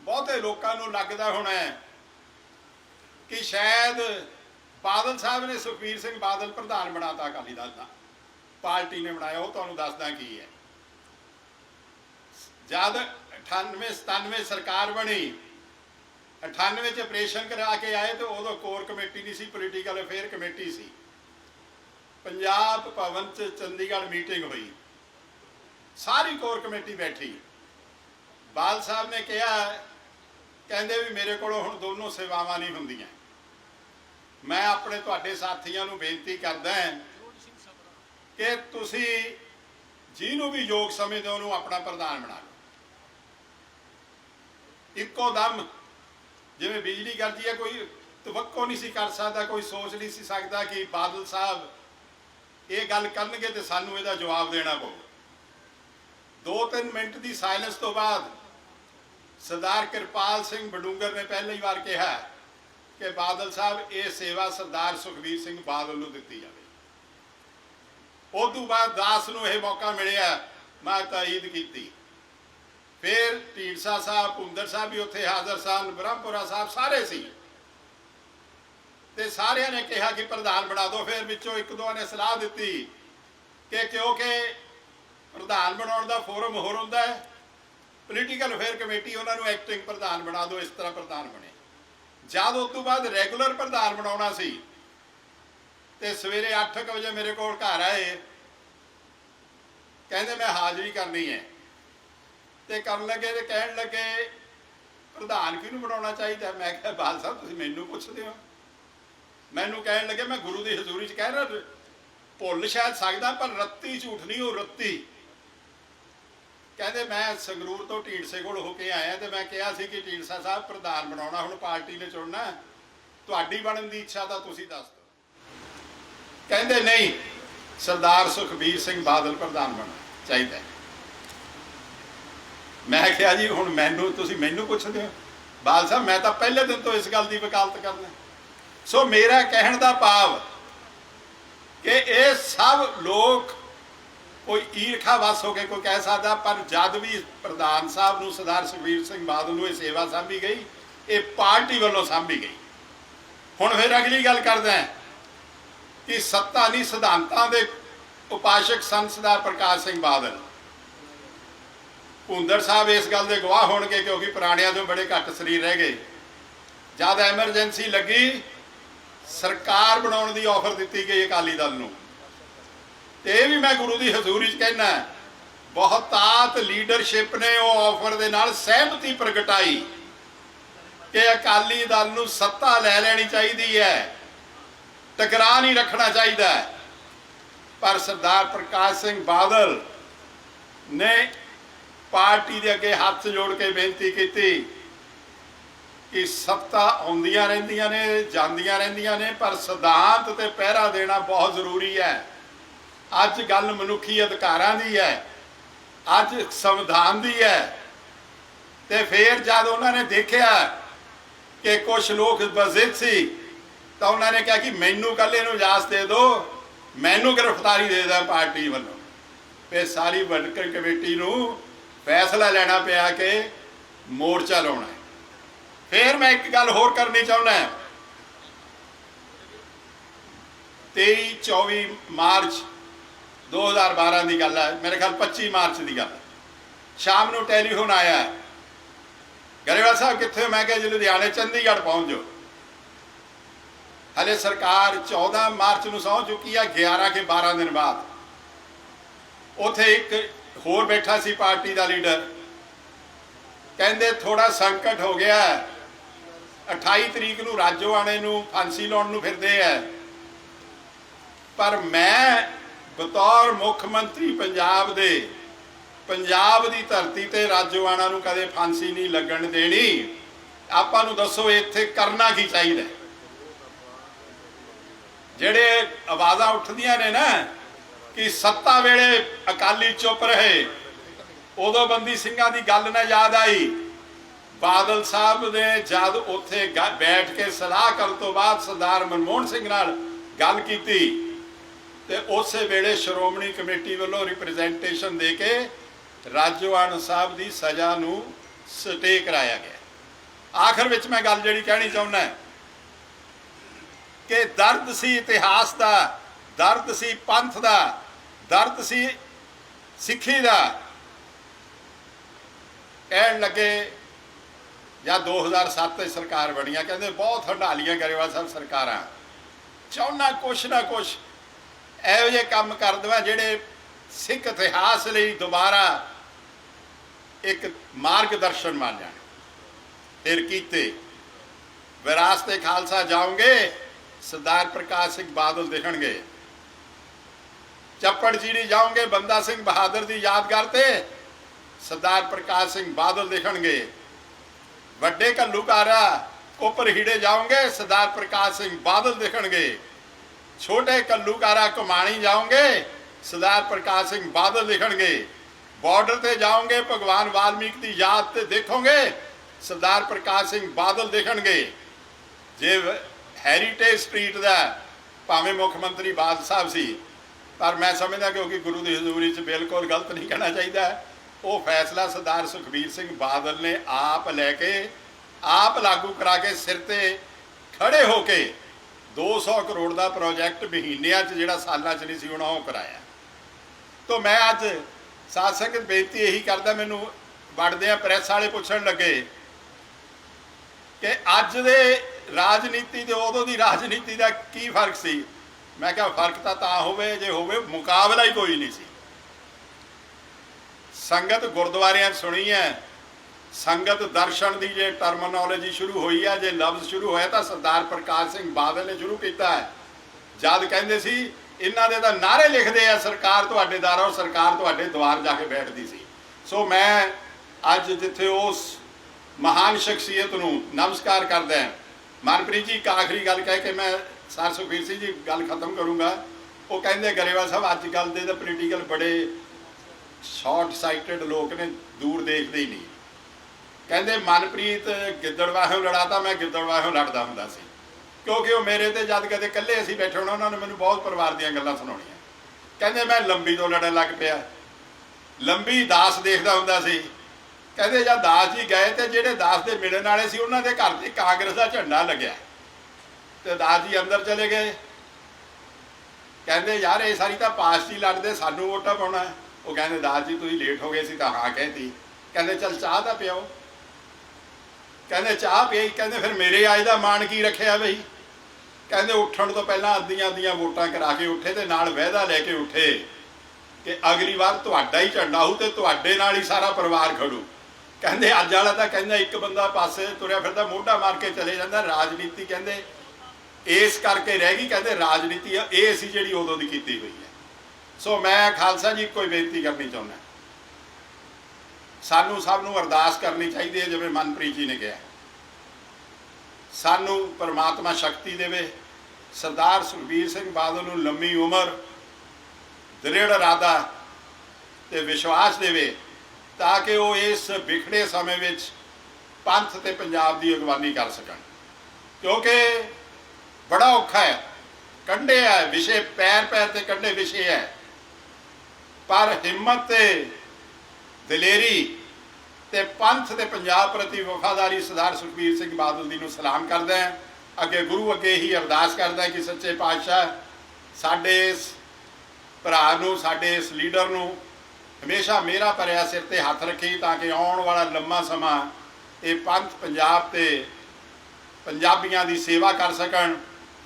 ਬਹੁਤੇ ਲੋਕਾਂ ਨੂੰ ਲੱਗਦਾ ਹੋਣਾ ਕਿ ਸ਼ਾਇਦ ਬਾਦਲ ਸਾਹਿਬ ਨੇ ਸੁਖਬੀਰ ਸਿੰਘ ਬਾਦਲ ਪ੍ਰਧਾਨ ਬਣਾਤਾ ਅਕਾਲੀ ਦਲ ਦਾ। ਪਾਰਟੀ ਨੇ ਬਣਾਇਆ, ਉਹ ਤੁਹਾਨੂੰ ਦੱਸਦਾ ਕੀ ਹੈ। ਜਦ 98 97 ਸਰਕਾਰ ਬਣੀ 98 ਚ ਆਪਰੇਸ਼ਨ ਕਰਾ ਕੇ ਆਏ ਤੇ ਉਦੋਂ ਕੋਰ ਕਮੇਟੀ ਨਹੀਂ ਸੀ ਪੋਲੀਟੀਕਲ ਅਫੇਅਰ ਕਮੇਟੀ ਸੀ। ਪੰਜਾਬ ਭਵਨ ਚ ਚੰਡੀਗੜ੍ਹ ਮੀਟਿੰਗ ਹੋਈ। ਸਾਰੀ ਕੋਰ ਕਮੇਟੀ ਬੈਠੀ। ਬਾਲ ਸਾਹਿਬ ਨੇ ਕਿਹਾ ਕਹਿੰਦੇ ਵੀ ਮੇਰੇ ਕੋਲੋਂ ਹੁਣ ਦੋਨੋਂ ਸੇਵਾਵਾਂ ਨਹੀਂ ਹੁੰਦੀਆਂ। ਮੈਂ ਆਪਣੇ ਤੁਹਾਡੇ ਸਾਥੀਆਂ ਨੂੰ ਬੇਨਤੀ ਕਰਦਾ ਹਾਂ ਕਿ ਤੁਸੀਂ ਜਿਹਨੂੰ ਵੀ ਯੋਗ ਸਮਝਦੇ ਹੋ, ਉਹਨੂੰ ਆਪਣਾ ਪ੍ਰਧਾਨ ਬਣਾ ਲਓ। ਇੱਕੋ ਦਮ, ਜਿਵੇਂ ਬਿਜਲੀ ਕਰਦੀ ਹੈ, ਕੋਈ ਤਵੱਕੋ ਨਹੀਂ ਸੀ ਕਰ ਸਕਦਾ, ਕੋਈ ਸੋਚ ਨਹੀਂ ਸੀ ਸਕਦਾ ਕਿ ਬਾਦਲ ਸਾਹਿਬ ਇਹ ਗੱਲ ਕਰਨਗੇ ਤੇ ਸਾਨੂੰ ਇਹਦਾ ਜਵਾਬ ਦੇਣਾ ਪਊ। ਦੋ ਤਿੰਨ ਮਿੰਟ ਦੀ ਸਾਇਲੈਂਸ ਤੋਂ ਬਾਅਦ ਸਰਦਾਰ ਕਿਰਪਾਲ ਸਿੰਘ ਬਡੂੰਗਰ ਨੇ ਪਹਿਲੀ ਵਾਰ ਕਿਹਾ ਕਿ ਬਾਦਲ ਸਾਹਿਬ, ਇਹ ਸੇਵਾ ਸਰਦਾਰ ਸੁਖਬੀਰ ਸਿੰਘ ਬਾਦਲ ਨੂੰ ਦਿੱਤੀ ਜਾਵੇ। ਉਸ ਤੋਂ ਬਾਅਦ ਦਾਸ ਨੂੰ ਇਹ ਮੌਕਾ ਮਿਲਿਆ, ਮੈਂ ਤਾਈਦ ਕੀਤੀ। ਫਿਰ ਢੀਂਡਸਾ ਸਾਹਿਬ ਪੁੰਦਰ ਸਾਹਿਬ ਵੀ ਉੱਥੇ ਹਾਜ਼ਰ ਸਨ, ਬ੍ਰਹਮਪੁਰਾ ਸਾਹਿਬ ਸਾਰੇ ਸੀ। ਤੇ ਸਾਰਿਆਂ ਨੇ ਕਿਹਾ ਕਿ ਪ੍ਰਧਾਨ ਬਣਾ ਦਿਓ। ਫਿਰ ਵਿੱਚੋਂ ਇੱਕ ਦੋ ਨੇ ਸਲਾਹ ਦਿੱਤੀ ਕਿ ਕਿਉਂਕਿ ਪ੍ਰਧਾਨ ਬਣਾਉਣ ਦਾ ਫੋਰਮ ਹੋਰ ਹੁੰਦਾ ਹੈ ਪੋਲੀਟੀਕਲ ਅਫੇਅਰ ਕਮੇਟੀ ਉਹਨਾਂ ਨੂੰ ਐਕਟਿੰਗ ਪ੍ਰਧਾਨ ਬਣਾ ਦਿਓ, ਇਸ ਤਰ੍ਹਾਂ ਪ੍ਰਧਾਨ ਬਣੇ। ਜਦ ਉਸ ਤੋਂ ਬਾਅਦ ਰੈਗੂਲਰ ਪ੍ਰਧਾਨ ਬਣਾਉਣਾ ਸੀ, ਤੇ ਸਵੇਰੇ 8:00 ਵਜੇ ਮੇਰੇ ਕੋਲ ਘਰ ਆਏ, ਕਹਿੰਦੇ ਮੈਂ ਹਾਜ਼ਰੀ ਕਰਨੀ ਹੈ। ਤੇ ਕਰਨ ਲੱਗੇ ਤੇ ਕਹਿਣ ਲੱਗੇ, ਪ੍ਰਧਾਨ ਕਿਹਨੂੰ ਬਣਾਉਣਾ ਚਾਹੀਦਾ? ਮੈਂ ਕਿਹਾ, ਬਾਲ ਸਾਹਿਬ, ਤੁਸੀਂ ਮੈਨੂੰ ਪੁੱਛਦੇ ਹੋ। ਮੈਨੂੰ ਕਹਿਣ ਲੱਗੇ, ਮੈਂ ਗੁਰੂ ਦੀ ਹਜ਼ੂਰੀ 'ਚ ਕਹਿ ਰਿਹਾ, ਭੁੱਲ ਸ਼ਾਇਦ ਸਕਦਾ, ਪਰ ਰੱਤੀ ਝੂਠ ਨਹੀਂ, ਉਹ ਰੱਤੀ ਕਹਿੰਦੇ ਮੈਂ ਸੰਗਰੂਰ ਤੋਂ ਢੀਂਡਸੇ ਕੋਲ ਹੋ ਕੇ ਆਇਆ ਤੇ ਮੈਂ ਕਿਹਾ ਸੀ ਕਿ ਢੀਂਡਸਾ ਸਾਹਿਬ ਪ੍ਰਧਾਨ ਬਣਾਉਣਾ, ਹੁਣ ਪਾਰਟੀ ਨੇ ਚੁਣਨਾ ਤੁਹਾਡੀ ਬਣਨ ਦੀ ਇੱਛਾ ਤਾਂ ਤੁਸੀਂ ਦੱਸ ਦਿਓ। ਕਹਿੰਦੇ ਨਹੀਂ, ਸਰਦਾਰ ਸੁਖਬੀਰ ਸਿੰਘ ਬਾਦਲ ਪ੍ਰਧਾਨ ਬਣਨਾ ਚਾਹੀਦਾ ਮੈਂ ਕਿਹਾ ਜੀ, ਹੁਣ ਮੈਨੂੰ, ਤੁਸੀਂ ਮੈਨੂੰ ਪੁੱਛਦੇ ਹੋ? ਬਾਲ ਸਾਹਿਬ, ਮੈਂ ਤਾਂ ਪਹਿਲੇ ਦਿਨ ਤੋਂ ਇਸ ਗੱਲ ਦੀ ਵਕਾਲਤ ਕਰਨਾ ਸੋ ਮੇਰਾ ਕਹਿਣ ਦਾ ਭਾਵ ਕਿ ਇਹ ਸਭ ਲੋਕ ਕੋਈ ਈਰਖਾ ਵਸ ਹੋ ਕੇ ਕੋਈ ਕਹਿ ਸਕਦਾ, ਪਰ ਜਦ ਵੀ ਪ੍ਰਧਾਨ ਸਾਹਿਬ ਨੂੰ ਸਰਦਾਰ ਸੁਖਬੀਰ ਸਿੰਘ ਬਾਦਲ ਨੂੰ ਇਹ ਸੇਵਾ ਸਾਂਭੀ ਗਈ, ਇਹ ਪਾਰਟੀ ਵੱਲੋਂ ਸਾਂਭੀ ਗਈ। ਹੁਣ ਫਿਰ ਅਗਲੀ ਗੱਲ ਕਰਦਾ ਹਾਂ ਕਿ ਸੱਤਾ ਨਹੀਂ ਸਿਧਾਂਤਾਂ ਦੇ ਉਪਾਸ਼ਕ ਸਨ ਸਰਦਾਰ ਪ੍ਰਕਾਸ਼ ਸਿੰਘ ਬਾਦਲ। ਭੁੰਦਰ ਸਾਹਿਬ ਇਸ ਗੱਲ ਦੇ ਗਵਾਹ ਹੋਣਗੇ ਕਿਉਂਕਿ ਪੁਰਾਣਿਆਂ ਤੋਂ ਬੜੇ ਘੱਟ ਸਰੀਰ ਰਹਿ ਗਏ। ਜਦ ਐਮਰਜੈਂਸੀ ਲੱਗੀ, ਸਰਕਾਰ ਬਣਾਉਣ ਦੀ ਆਫਰ ਦਿੱਤੀ ਗਈ ਅਕਾਲੀ ਦਲ ਨੂੰ। ਤੇ ਇਹ ਵੀ ਮੈਂ ਗੁਰੂ ਦੀ ਹਜ਼ੂਰੀ 'ਚ ਕਹਿਣਾ ਬਹੁਤਾਤ ਲੀਡਰਸ਼ਿਪ ਨੇ ਉਹ ਆਫਰ ਦੇ ਨਾਲ ਸਹਿਮਤੀ ਪ੍ਰਗਟਾਈ ਕਿ ਅਕਾਲੀ ਦਲ ਨੂੰ ਸੱਤਾ ਲੈ ਲੈਣੀ ਚਾਹੀਦੀ ਹੈ, ਟਕਰਾਅ ਨਹੀਂ ਰੱਖਣਾ ਚਾਹੀਦਾ ਪਰ ਸਰਦਾਰ ਪ੍ਰਕਾਸ਼ ਸਿੰਘ ਬਾਦਲ ਨੇ ਪਾਰਟੀ ਦੇ ਅੱਗੇ ਹੱਥ ਜੋੜ ਕੇ ਬੇਨਤੀ ਕੀਤੀ ਕਿ ਸੱਤਾ ਆਉਂਦੀਆਂ ਰਹਿੰਦੀਆਂ ਨੇ, ਜਾਂਦੀਆਂ ਰਹਿੰਦੀਆਂ ਨੇ, ਪਰ ਸਿਧਾਂਤ ਤੇ ਪਹਿਰਾ ਦੇਣਾ ਬਹੁਤ ਜ਼ਰੂਰੀ ਹੈ। ਅੱਜ ਗੱਲ ਮਨੁੱਖੀ ਅਧਿਕਾਰਾਂ ਦੀ ਹੈ, ਅੱਜ ਸੰਵਿਧਾਨ ਦੀ ਹੈ। ਤੇ ਫਿਰ ਜਦ ਉਹਨਾਂ ਨੇ ਦੇਖਿਆ ਕਿ ਕੁਝ ਲੋਕ ਬਜ਼ਿੱਦ ਸੀ, ਤਾਂ ਉਹਨਾਂ ਨੇ ਕਿਹਾ ਕਿ ਮੈਨੂੰ ਕੱਲ ਨੂੰ ਇਜਾਜ਼ਤ ਦੇ ਦਿਓ, ਮੈਨੂੰ ਗ੍ਰਿਫਤਾਰੀ ਦੇ ਦਾਂ ਪਾਰਟੀ ਵੱਲੋਂ। ਫਿਰ ਸਾਰੀ ਵਰਕਰ ਕਮੇਟੀ ਨੂੰ ਫੈਸਲਾ ਲੈਣਾ ਪਿਆ ਕਿ ਮੋਰਚਾ ਲਾਉਣਾ ਹੈ। ਫਿਰ ਮੈਂ ਇੱਕ ਗੱਲ ਹੋਰ ਕਰਨੀ ਚਾਹੁੰਦਾ ਹਾਂ। 23 24 ਮਾਰਚ 2012 ਦੀ ਗੱਲ ਹੈ, ਮੇਰੇ ਖਿਆਲ 25 ਮਾਰਚ ਦੀ ਗੱਲ ਸ਼ਾਮ ਨੂੰ ਟੈਲੀਫੋਨ ਆਇਆ ਗਰੇਵਾਲ ਸਾਹਿਬ, ਕਿੱਥੇ ਮੈਂ ਕਿਹਾ ਜੀ, ਲੁਧਿਆਣੇ, ਚੰਡੀਗੜ੍ਹ ਪਹੁੰਚ ਜਾਓ। ਹਲੇ ਸਰਕਾਰ 14 ਮਾਰਚ ਨੂੰ ਸਹੁੰ ਚੁੱਕੀ ਆ 11 ਕੇ 12 ਦਿਨ ਬਾਅਦ। ਉਥੇ ਇੱਕ ਹੋਰ ਬੈਠਾ ਸੀ ਪਾਰਟੀ ਦਾ ਲੀਡਰ। ਕਹਿੰਦੇ ਥੋੜਾ ਸੰਕਟ ਹੋ ਗਿਆ ਹੈ। 28 ਤਰੀਕ ਨੂੰ ਰਾਜੋਆਣੇ ਨੂੰ ਫਾਂਸੀ ਲਾਉਣ ਨੂੰ ਫਿਰਦੇ ਐ ਪਰ ਮੈਂ ਬਤੌਰ ਮੁੱਖ ਮੰਤਰੀ ਪੰਜਾਬ ਦੇ। ਪੰਜਾਬ ਦੀ ਧਰਤੀ ਤੇ ਰਾਜੋਆਣਾ ਨੂੰ ਕਦੇ ਫਾਂਸੀ ਨਹੀਂ ਲੱਗਣ ਦੇਣੀ। ਆਪਾਂ ਨੂੰ ਦੱਸੋ, ਇੱਥੇ ਕਰਨਾ ਕੀ ਚਾਹੀਦਾ? ਜਿਹੜੇ ਆਵਾਜ਼ਾਂ ਉੱਠਦੀਆਂ ਨੇ ਨਾ, ਕਿ ਸੱਤਾ ਵੇਲੇ ਅਕਾਲੀ ਚੁੱਪ ਰਹੇ, ਉਦੋਂ ਬੰਦੀ ਸਿੰਘਾਂ ਦੀ ਗੱਲ ਨਾ ਯਾਦ ਆਈ। ਬਾਦਲ ਸਾਹਿਬ ਨੇ ਜਦ ਉੱਥੇ ਬੈਠ ਕੇ ਸਲਾਹ ਕਰਨ ਤੋਂ ਬਾਅਦ ਸਰਦਾਰ ਮਨਮੋਹਨ ਸਿੰਘ ਨਾਲ ਗੱਲ ਕੀਤੀ। ਤੇ ਉਸੇ ਵੇਲੇ ਸ਼੍ਰੋਮਣੀ ਕਮੇਟੀ ਵੱਲੋਂ ਰਿਪਰੈਜ਼ੈਂਟੇਸ਼ਨ ਦੇ ਕੇ ਰਾਜਵਾਨ ਸਾਹਿਬ ਦੀ ਸਜ਼ਾ ਨੂੰ ਸਟੇ ਕਰਾਇਆ ਗਿਆ। ਆਖਰ ਵਿੱਚ ਮੈਂ ਗੱਲ ਜਿਹੜੀ ਕਹਿਣੀ ਚਾਹੁੰਦਾ ਕਿ ਦਰਦ ਸੀ ਇਤਿਹਾਸ ਦਾ, ਦਰਦ ਸੀ ਪੰਥ ਦਾ, ਦਰਦ ਸੀ ਸਿੱਖੀ ਦਾ। ਕਹਿਣ ਲੱਗੇ, ਜਾਂ 2007 ਤੇ ਸਰਕਾਰ ਬਣੀਆਂ, ਕਹਿੰਦੇ ਬਹੁਤ ਹੰਡਾਲੀਆਂ ਗਰੇਵਾਲ ਸਾਹਿਬ ਸਰਕਾਰਾਂ। ਚਾਹੁੰਨਾ ਕੁਛ ਨਾ ਕੁਛ ਇਹੋ ਜਿਹੇ ਕੰਮ ਕਰ ਦੇਵਾਂ ਜਿਹੜੇ ਸਿੱਖ ਇਤਿਹਾਸ ਲਈ ਦੁਬਾਰਾ ਇੱਕ ਮਾਰਗਦਰਸ਼ਨ ਬਣ ਜਾਣ। ਫਿਰ ਕੀਤੇ। ਵਿਰਾਸਤੇ ਖਾਲਸਾ, ਜਾਓਗੇ? ਸਰਦਾਰ ਪ੍ਰਕਾਸ਼ ਸਿੰਘ ਬਾਦਲ ਦੇਖਣਗੇ। ਚੱਪੜ ਚੀੜੀ ਜਾਓਗੇ, ਬੰਦਾ ਸਿੰਘ ਬਹਾਦਰ ਦੀ ਯਾਦਗਾਰ ਤੇ ਸਰਦਾਰ ਪ੍ਰਕਾਸ਼ ਸਿੰਘ ਬਾਦਲ ਦੇਖਣਗੇ। ਵੱਡੇ ਘੱਲੂਕਾਰਾ ਉੱਪਰ ਹੀੜੇ ਜਾਓਗੇ, ਸਰਦਾਰ ਪ੍ਰਕਾਸ਼ ਸਿੰਘ ਬਾਦਲ ਦੇਖਣਗੇ। ਛੋਟੇ ਕੱਲੂਕਾਰਾ ਕਮਾਣੀ ਜਾਓਗੇ, ਸਰਦਾਰ ਪ੍ਰਕਾਸ਼ ਸਿੰਘ ਬਾਦਲ ਦੇਖਣਗੇ ਬਾਰਡਰ ਤੇ ਜਾਓਗੇ, ਭਗਵਾਨ ਵਾਲਮੀਕ ਦੀ ਯਾਦ ਤੇ ਦੇਖੋਗੇ, ਸਰਦਾਰ ਪ੍ਰਕਾਸ਼ ਸਿੰਘ ਬਾਦਲ ਦੇਖਣਗੇ ਜੇ ਹੈਰੀਟੇਜ ਸਟਰੀਟ ਦਾ ਭਾਵੇਂ ਮੁੱਖ ਮੰਤਰੀ ਬਾਦਲ ਸਾਹਿਬ ਸੀ, ਪਰ ਮੈਂ ਸਮਝਦਾ ਕਿਉਂਕਿ ਗੁਰੂ ਦੀ ਹਜ਼ੂਰੀ 'ਚ ਬਿਲਕੁਲ ਗਲਤ ਨਹੀਂ ਕਹਿਣਾ ਚਾਹੀਦਾ। ਉਹ ਫੈਸਲਾ ਸਰਦਾਰ ਸੁਖਬੀਰ ਸਿੰਘ ਬਾਦਲ ਨੇ ਆਪ ਲੈ ਕੇ, ਆਪ ਲਾਗੂ ਕਰਾ ਕੇ ਸਿਰ ਤੇ ਖੜੇ ਹੋ ਕੇ 200 ਕਰੋੜ ਦਾ ਪ੍ਰੋਜੈਕਟ ਮਹੀਨਿਆਂ 'ਚ ਜਿਹੜਾ ਸਾਲਾਂ 'ਚ ਨਹੀਂ ਸੀ ਹੋਣਾ, ਉਹ ਕਰਾਇਆ। ਤੋਂ ਮੈਂ ਅੱਜ ਸਾਧ ਸੰਗਤ ਬੇਨਤੀ ਇਹੀ ਕਰਦਾ, ਮੈਨੂੰ ਵੜਦੇ ਆ ਪ੍ਰੈਸ ਵਾਲੇ ਪੁੱਛਣ ਲੱਗੇ ਕਿ ਅੱਜ ਦੇ ਰਾਜਨੀਤੀ ਤੇ ਉਦੋਂ ਦੀ ਰਾਜਨੀਤੀ ਦਾ ਕੀ ਫ਼ਰਕ ਸੀ? ਮੈਂ ਕਿਹਾ ਫ਼ਰਕ ਤਾਂ ਤਾਂ ਹੋਵੇ, ਜੇ ਹੋਵੇ ਮੁਕਾਬਲਾ ਹੀ ਕੋਈ ਨਹੀਂ ਸੀ। ਸੰਗਤ ਗੁਰਦੁਆਰਿਆਂ 'ਚ ਸੁਣੀ ਹੈ ਸੰਗਤ ਦਰਸ਼ਨ ਦੀ ਜੇ ਟਰਮਨੋਲੋਜੀ ਸ਼ੁਰੂ ਹੋਈ ਹੈ ਜੇ ਲਫ਼ਜ਼ ਸ਼ੁਰੂ ਹੋਇਆ ਤਾਂ ਸਰਦਾਰ ਪ੍ਰਕਾਸ਼ ਸਿੰਘ ਬਾਦਲ ਨੇ ਸ਼ੁਰੂ ਕੀਤਾ ਹੈ। ਜਦ ਕਹਿੰਦੇ ਸੀ, ਇਹਨਾਂ ਦੇ ਤਾਂ ਨਾਰੇ ਲਿਖਦੇ ਆ, ਸਰਕਾਰ ਤੁਹਾਡੇ ਦਰ ਔਰ ਸਰਕਾਰ ਤੁਹਾਡੇ ਦੁਆਰ ਜਾ ਕੇ ਬੈਠਦੀ ਸੀ। ਸੋ ਮੈਂ ਅੱਜ ਜਿੱਥੇ ਉਸ ਮਹਾਨ ਸ਼ਖਸੀਅਤ ਨੂੰ ਨਮਸਕਾਰ ਕਰਦਾ ਹਾਂ, ਮਨਪ੍ਰੀਤ ਜੀ ਇੱਕ ਆਖਰੀ ਗੱਲ ਕਹਿ ਕੇ ਮੈਂ ਸਰ ਸੁਖਬੀਰ ਸਿੰਘ ਜੀ ਗੱਲ ਖਤਮ ਕਰੂੰਗਾ। ਉਹ ਕਹਿੰਦੇ, ਗਰੇਵਾਲ ਸਾਹਿਬ, ਅੱਜ ਕੱਲ ਦੇ ਤਾਂ ਪੋਲੀਟੀਕਲ ਬੜੇ ਸ਼ਾਰਟ ਸਾਈਟਡ ਲੋਕ ਨੇ, ਦੂਰ ਦੇਖਦੇ ਹੀ ਨਹੀਂ। ਕਹਿੰਦੇ, ਮਨਪ੍ਰੀਤ ਗਿੱਦੜਵਾਹੋਂ ਲੜਾਤਾ, ਮੈਂ ਗਿੱਦੜਵਾਹੋਂ ਲੜਦਾ ਹੁੰਦਾ ਸੀ। ਕਿਉਂਕਿ ਉਹ ਮੇਰੇ ਤੇ ਜਦ ਕਦੇ ਇਕੱਲੇ ਅਸੀਂ ਬੈਠੇ ਹੋਣਾ, ਉਹਨਾਂ ਨੇ ਮੈਨੂੰ ਬਹੁਤ ਪਰਿਵਾਰ ਦੀਆਂ ਗੱਲਾਂ ਸੁਣਾਉਣੀਆਂ। ਕਹਿੰਦੇ, ਮੈਂ ਲੰਬੀ ਤੋਂ ਲੜਨ ਲੱਗ ਪਿਆ। ਲੰਬੀ ਦਾਸ ਦੇਖਦਾ ਹੁੰਦਾ ਸੀ। ਕਹਿੰਦੇ ਜਦ ਦਾਸ ਜੀ ਗਏ ਤੇ ਜਿਹੜੇ ਦਾਸ ਦੇ ਮਿਲਣ ਵਾਲੇ ਸੀ, ਉਹਨਾਂ ਦੇ ਘਰ ਤੇ ਕਾਂਗਰਸ ਦਾ ਝੰਡਾ ਲੱਗਿਆ। ਤੇ ਦਾਸ ਜੀ ਅੰਦਰ ਚਲੇ ਗਏ। ਕਹਿੰਦੇ, ਯਾਰ, ਇਹ ਸਾਰੀ ਤਾਂ ਪਾਰਟੀ ਲੜਦੇ, ਸਾਨੂੰ ਵੋਟਾਂ ਪਾਉਣਾ ਉਹ ਕਹਿੰਦੇ, ਦਾਸ ਜੀ, ਤੁਸੀਂ ਲੇਟ ਹੋ ਗਏ ਸੀ ਤਾਂ ਹਾਂ ਕਹਿਤੀ। ਕਹਿੰਦੇ, ਚਲ, ਚਾਹ ਤਾਂ ਪਿਓ ਕਹਿੰਦੇ ਚਾਹ ਪਈ ਕਹਿੰਦੇ ਫਿਰ ਮੇਰੇ ਆਏ ਦਾ ਮਾਣ ਕੀ ਰੱਖਿਆ ਬਈ? ਕਹਿੰਦੇ ਉੱਠਣ ਤੋਂ ਪਹਿਲਾਂ ਅੱਧੀਆਂ ਅੱਧੀਆਂ ਵੋਟਾਂ ਕਰਾ ਕੇ ਉੱਠੇ ਤੇ ਨਾਲ ਵਾਅਦਾ ਲੈ ਕੇ ਉੱਠੇ ਕਿ ਅਗਲੀ ਵਾਰ ਤੁਹਾਡਾ ਹੀ ਝੰਡਾ ਹੋਊ ਤੇ ਤੁਹਾਡੇ ਨਾਲ ਹੀ ਸਾਰਾ ਪਰਿਵਾਰ ਖੜੂ। ਕਹਿੰਦੇ ਅੱਜ ਵਾਲਾ ਤਾਂ ਕਹਿੰਦਾ ਇੱਕ ਬੰਦਾ ਪਾਸੇ ਤੁਰਿਆ ਫਿਰਦਾ ਮੋਢਾ ਮਾਰ ਕੇ ਚਲੇ ਜਾਂਦਾ, ਰਾਜਨੀਤੀ ਕਹਿੰਦੇ ਇਸ ਕਰਕੇ ਰਹਿ ਗਈ, ਕਹਿੰਦੇ ਰਾਜਨੀਤੀ ਇਹ ਸੀ ਜਿਹੜੀ ਉਦੋਂ ਦੀ ਕੀਤੀ ਹੋਈ ਹੈ। ਸੋ ਮੈਂ ਖਾਲਸਾ ਜੀ ਕੋਈ ਬੇਨਤੀ ਕਰਨੀ ਚਾਹੁੰਦਾ। ਸਾਨੂੰ ਸਭ ਨੂੰ ਅਰਦਾਸ ਕਰਨੀ ਚਾਹੀਦੀ ਹੈ, ਜਿਵੇਂ ਮਨਪ੍ਰੀਤ ਜੀ ਨੇ ਕਿਹਾ। ਸਾਨੂੰ ਪਰਮਾਤਮਾ ਸ਼ਕਤੀ ਦੇਵੇ। ਸਰਦਾਰ ਸੁਖਬੀਰ ਸਿੰਘ ਬਾਦਲ ਨੂੰ ਲੰਮੀ ਉਮਰ, ਦ੍ਰਿੜ ਇਰਾਦਾ ਤੇ ਵਿਸ਼ਵਾਸ ਦੇਵੇ, ਤਾਂ ਕਿ ਉਹ ਇਸ ਵਿਖੜੇ ਸਮੇਂ ਵਿੱਚ ਪੰਥ ਤੇ ਪੰਜਾਬ ਦੀ ਅਗਵਾਨੀ ਕਰ ਸਕਣ। ਕਿਉਂਕਿ ਬੜਾ ਔਖਾ ਹੈ। ਕੰਡੇ ਹੈ, ਵਿਸ਼ੇ ਪੈਰ ਪੈਰ ਤੇ ਕੰਡੇ ਵਿਸ਼ੇ ਹੈ। ਪਰ ਹਿੰਮਤ ਤੇ ਦਲੇਰੀ ਤੇ ਪੰਥ ਤੇ ਪੰਜਾਬ ਪ੍ਰਤੀ ਵਫਾਦਾਰੀ ਸਰਦਾਰ ਸੁਖਬੀਰ ਸਿੰਘ ਬਾਦਲ ਜੀ ਨੂੰ ਸਲਾਮ ਕਰਦਾ ਹੈ। ਅੱਗੇ ਗੁਰੂ ਅੱਗੇ ਹੀ ਅਰਦਾਸ ਕਰਦਾ ਕਿ ਸੱਚੇ ਪਾਤਸ਼ਾਹ ਸਾਡੇ ਇਸ ਭਰਾ ਨੂੰ, ਸਾਡੇ ਇਸ ਲੀਡਰ ਨੂੰ ਹਮੇਸ਼ਾ ਮੇਰਾ ਭਰਿਆ ਸਿਰ ਤੇ ਹੱਥ ਰੱਖੀ ਤਾਂ ਕਿ ਆਉਣ ਵਾਲਾ ਲੰਮਾ ਸਮਾਂ ਇਹ ਪੰਥ ਪੰਜਾਬ ਤੇ ਪੰਜਾਬੀਆਂ ਦੀ ਸੇਵਾ ਕਰ ਸਕਣ।